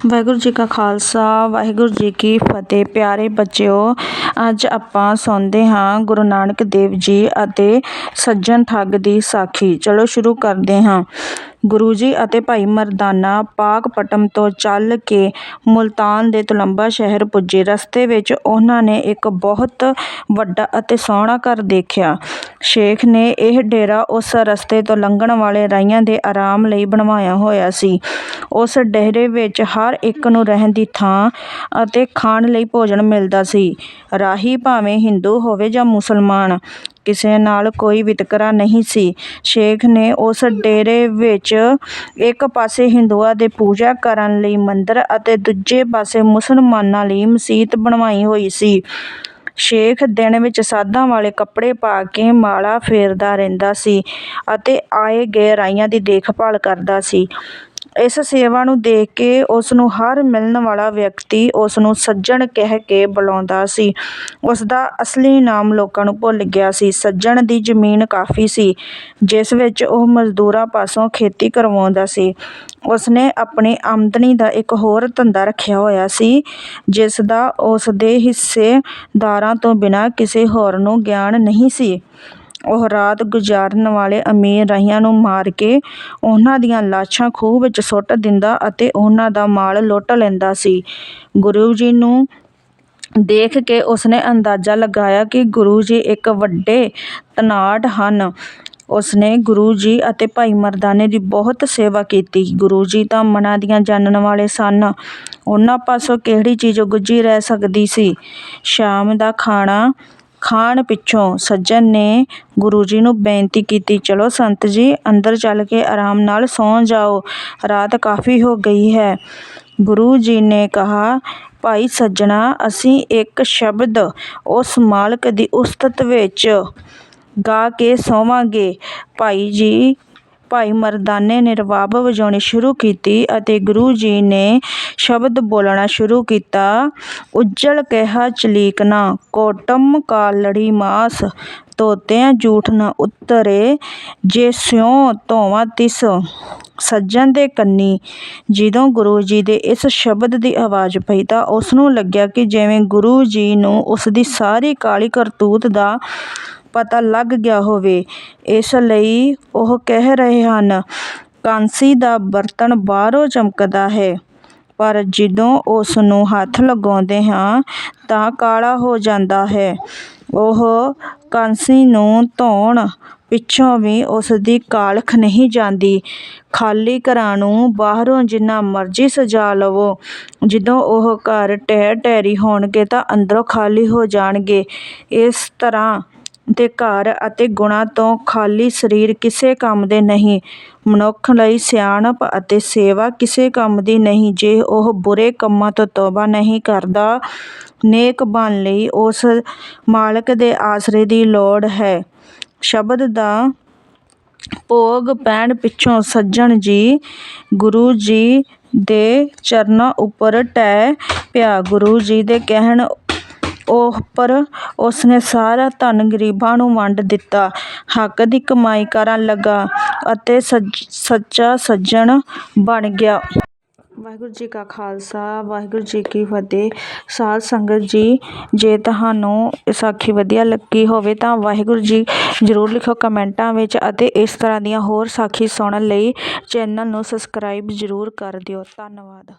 ਵਾਹਿਗੁਰੂ ਜੀ ਕਾ ਖਾਲਸਾ, ਵਾਹਿਗੁਰੂ ਜੀ ਕੀ ਫਤਿਹ। ਪਿਆਰੇ ਬੱਚਿਓ, ਅੱਜ ਆਪਾਂ ਸੁਣਦੇ ਹਾਂ ਗੁਰੂ ਨਾਨਕ ਦੇਵ ਜੀ ਅਤੇ ਸੱਜਣ ਠੱਗ ਦੀ ਸਾਖੀ। ਚਲੋ ਸ਼ੁਰੂ ਕਰਦੇ ਹਾਂ। ਗੁਰੂ ਜੀ ਅਤੇ ਭਾਈ ਮਰਦਾਨਾ ਪਾਕਪਟਮ ਤੋਂ ਚੱਲ ਕੇ ਮੁਲਤਾਨ ਦੇ ਤੁਲੰਬਾ ਸ਼ਹਿਰ ਪੁੱਜੇ। ਰਸਤੇ ਵਿੱਚ ਉਹਨਾਂ ਨੇ ਇੱਕ ਬਹੁਤ ਵੱਡਾ ਅਤੇ ਸੋਹਣਾ ਘਰ ਦੇਖਿਆ। ਸ਼ੇਖ ਨੇ ਇਹ ਡੇਰਾ ਉਸ ਰਸਤੇ ਤੋਂ ਲੰਘਣ ਵਾਲੇ ਰਾਹੀਆਂ ਦੇ ਆਰਾਮ ਲਈ ਬਣਵਾਇਆ ਹੋਇਆ ਸੀ। ਉਸ ਡੇਰੇ ਵਿੱਚ ਹਰ ਇੱਕ ਨੂੰ ਰਹਿਣ ਦੀ ਥਾਂ ਅਤੇ ਖਾਣ ਲਈ ਭੋਜਨ ਮਿਲਦਾ ਸੀ। ਰਾਹੀ ਭਾਵੇਂ ਹਿੰਦੂ ਹੋਵੇ ਜਾਂ ਮੁਸਲਮਾਨ ਕਿਸੇ ਨਾਲ ਕੋਈ ਵਿਤਕਰਾ ਨਹੀਂ ਸੀ। ਸ਼ੇਖ ਨੇ ਉਸ ਡੇਰੇ ਵਿੱਚ ਇੱਕ ਪਾਸੇ ਹਿੰਦੂਆਂ ਦੇ ਪੂਜਾ ਕਰਨ ਲਈ ਮੰਦਰ ਅਤੇ ਦੂਜੇ ਪਾਸੇ ਮੁਸਲਮਾਨਾਂ ਲਈ ਮਸੀਤ ਬਣਵਾਈ ਹੋਈ ਸੀ। ਸ਼ੇਖ ਦਿਨ ਵਿੱਚ ਸਾਧਾਂ ਵਾਲੇ ਕੱਪੜੇ ਪਾ ਕੇ ਮਾਲਾ ਫੇਰਦਾ ਰਹਿੰਦਾ ਸੀ ਅਤੇ ਆਏ ਗਏ ਰਾਹੀਆਂ ਦੀ ਦੇਖਭਾਲ ਕਰਦਾ ਸੀ। ਇਸ ਸੇਵਾ ਨੂੰ ਦੇਖ ਕੇ ਉਸ ਨੂੰ ਹਰ ਮਿਲਣ ਵਾਲਾ ਵਿਅਕਤੀ ਉਸ ਨੂੰ ਸੱਜਣ ਕਹਿ ਕੇ ਬੁਲਾਉਂਦਾ ਸੀ। ਉਸ ਦਾ ਅਸਲੀ ਨਾਮ ਲੋਕਾਂ ਨੂੰ ਭੁੱਲ ਗਿਆ ਸੀ। ਸੱਜਣ ਦੀ ਜ਼ਮੀਨ ਕਾਫੀ ਸੀ, ਜਿਸ ਵਿੱਚ ਉਹ ਮਜ਼ਦੂਰਾਂ ਪਾਸੋਂ ਖੇਤੀ ਕਰਵਾਉਂਦਾ ਸੀ। ਉਸ ਨੇ ਆਪਣੀ ਆਮਦਨੀ ਦਾ ਇੱਕ ਹੋਰ ਧੰਦਾ ਰੱਖਿਆ ਹੋਇਆ ਸੀ, ਜਿਸ ਦਾ ਉਸ ਦੇ ਹਿੱਸੇਦਾਰਾਂ ਤੋਂ ਬਿਨਾਂ ਕਿਸੇ ਹੋਰ ਨੂੰ ਗਿਆਨ ਨਹੀਂ ਸੀ। ਉਹ ਰਾਤ ਗੁਜ਼ਾਰਨ ਵਾਲੇ ਅਮੀਰ ਰਾਹੀਆਂ ਨੂੰ ਮਾਰ ਕੇ ਉਹਨਾਂ ਦੀਆਂ ਲਾਸ਼ਾਂ ਖੂਹ ਵਿੱਚ ਸੁੱਟ ਦਿੰਦਾ ਅਤੇ ਉਹਨਾਂ ਦਾ ਮਾਲ ਲੁੱਟ ਲੈਂਦਾ ਸੀ। ਗੁਰੂ ਜੀ ਨੂੰ ਦੇਖ ਕੇ ਉਸਨੇ ਅੰਦਾਜ਼ਾ ਲਗਾਇਆ ਕਿ ਗੁਰੂ ਜੀ ਇੱਕ ਵੱਡੇ ਧਨਾਢ ਹਨ। ਉਸਨੇ ਗੁਰੂ ਜੀ ਅਤੇ ਭਾਈ ਮਰਦਾਨੇ ਦੀ ਬਹੁਤ ਸੇਵਾ ਕੀਤੀ। ਗੁਰੂ ਜੀ ਤਾਂ ਮਨਾਂ ਦੀਆਂ ਜਾਣਨ ਵਾਲੇ ਸਨ। ਉਹਨਾਂ ਪਾਸੋਂ ਕਿਹੜੀ ਚੀਜ਼ ਗੁੱਝੀ ਰਹਿ ਸਕਦੀ ਸੀ? ਸ਼ਾਮ ਦਾ ਖਾਣਾ ਖਾਣ ਪਿੱਛੋਂ ਸੱਜਣ ਨੇ ਗੁਰੂ ਜੀ ਨੂੰ ਬੇਨਤੀ ਕੀਤੀ, ਚਲੋ ਸੰਤ ਜੀ, ਅੰਦਰ ਚੱਲ ਕੇ ਆਰਾਮ ਨਾਲ ਸੌਂ ਜਾਓ, ਰਾਤ ਕਾਫੀ ਹੋ ਗਈ ਹੈ। ਗੁਰੂ ਜੀ ਨੇ ਕਿਹਾ, ਭਾਈ ਸੱਜਣਾ, ਅਸੀਂ ਇੱਕ ਸ਼ਬਦ ਉਸ ਮਾਲਕ ਦੀ ਉਸਤਤ ਵਿੱਚ ਗਾ ਕੇ ਸੌਵਾਂਗੇ। ਭਾਈ ਜੀ ਭਾਈ ਮਰਦਾਨੇ ਨੇ ਰਬਾਬ ਵਜਾਉਣੀ ਸ਼ੁਰੂ ਕੀਤੀ ਅਤੇ ਗੁਰੂ ਜੀ ਨੇ ਸ਼ਬਦ ਬੋਲਣਾ ਸ਼ੁਰੂ ਕੀਤਾ, ਉੱਜਲ ਕਿਹਾ ਚਲੀਕਣਾ ਕੋਟਮ ਕਾ ਲੜੀ ਮਾਸ, ਤੋਤਿਆਂ ਝੂਠ ਨਾ ਉਤਰੇ, ਜੇ ਸਿਉ ਧੋਵਾਂ ਤਿਸ ਸੱਜਣ ਦੇ ਕੰਨੀ। ਜਦੋਂ ਗੁਰੂ ਜੀ ਦੇ ਇਸ ਸ਼ਬਦ ਦੀ ਆਵਾਜ਼ ਪਈ ਤਾਂ ਉਸ ਨੂੰ ਲੱਗਿਆ ਕਿ ਜਿਵੇਂ ਗੁਰੂ ਜੀ ਨੂੰ ਉਸ ਦੀ ਸਾਰੀ ਕਾਲੀ ਕਰਤੂਤ ਦਾ ਪਤਾ ਲੱਗ ਗਿਆ ਹੋਵੇ। ਇਸ ਲਈ ਉਹ ਕਹਿ ਰਹੇ ਹਨ, ਕਾਂਸੀ ਦਾ ਬਰਤਨ ਬਾਹਰੋਂ ਚਮਕਦਾ ਹੈ, ਪਰ ਜਦੋਂ ਉਸ ਨੂੰ ਹੱਥ ਲਗਾਉਂਦੇ ਹਾਂ ਤਾਂ ਕਾਲਾ ਹੋ ਜਾਂਦਾ ਹੈ। ਉਹ ਕਾਂਸੀ ਨੂੰ ਧੋਣ ਪਿੱਛੋਂ ਵੀ ਉਸ ਦੀ ਕਾਲਖ ਨਹੀਂ ਜਾਂਦੀ। ਖਾਲੀ ਘਰਾਂ ਨੂੰ ਬਾਹਰੋਂ ਜਿੰਨਾ ਮਰਜ਼ੀ ਸਜਾ ਲਵੋ। ਜਦੋਂ ਉਹ ਘਰ ਢਹਿ ਢੇਰੀ ਹੋਣਗੇ ਤਾਂ ਅੰਦਰੋਂ ਖਾਲੀ ਹੋ ਜਾਣਗੇ। ਇਸ ਤਰ੍ਹਾਂ ਦੇ ਘਰ ਅਤੇ ਗੁਣਾਂ ਤੋਂ ਖਾਲੀ ਸਰੀਰ ਕਿਸੇ ਕੰਮ ਦੇ ਨਹੀਂ। ਮਨੁੱਖ ਲਈ ਸਿਆਣਪ ਅਤੇ ਸੇਵਾ ਕਿਸੇ ਕੰਮ ਦੀ ਨਹੀਂ, ਜੇ ਉਹ ਬੁਰੇ ਕੰਮਾਂ ਤੋਂ ਤੌਬਾ ਨਹੀਂ ਕਰਦਾ, ਨੇਕ ਬਣ ਲਈ ਉਸ ਮਾਲਕ ਦੇ ਆਸਰੇ ਦੀ ਲੋੜ ਹੈ। ਸ਼ਬਦ ਦਾ ਭੋਗ ਪੈਣ ਪਿੱਛੋਂ ਸੱਜਣ ਜੀ, ਗੁਰੂ ਜੀ ਦੇ ਚਰਨਾਂ ਉੱਪਰ ਢਹਿ ਪਿਆ। ਗੁਰੂ ਜੀ ਦੇ ਕਹਿਣ ਉਹ ਪਰ ਉਸਨੇ ਸਾਰਾ ਧਨ ਗਰੀਬਾਂ ਨੂੰ ਵੰਡ ਦਿੱਤਾ। ਹੱਕ ਦੀ ਕਮਾਈ ਕਰਨ ਲੱਗਾ ਅਤੇ ਸੱਚਾ ਸੱਜਣ ਬਣ ਗਿਆ। ਵਾਹਿਗੁਰੂ ਜੀ ਕਾ ਖਾਲਸਾ, ਵਾਹਿਗੁਰੂ ਜੀ ਕੀ ਫਤਿਹ। ਸਾਧ ਸੰਗਤ ਜੀ, ਜੇ ਤੁਹਾਨੂੰ ਸਾਖੀ ਵਧੀਆ ਲੱਗੀ ਹੋਵੇ ਤਾਂ ਵਾਹਿਗੁਰੂ ਜੀ ਜ਼ਰੂਰ ਲਿਖੋ ਕਮੈਂਟਾਂ ਵਿੱਚ ਅਤੇ ਇਸ ਤਰ੍ਹਾਂ ਦੀਆਂ ਹੋਰ ਸਾਖੀ ਸੁਣਨ ਲਈ ਚੈਨਲ ਨੂੰ ਸਬਸਕ੍ਰਾਈਬ ਜ਼ਰੂਰ ਕਰ ਦਿਓ। ਧੰਨਵਾਦ।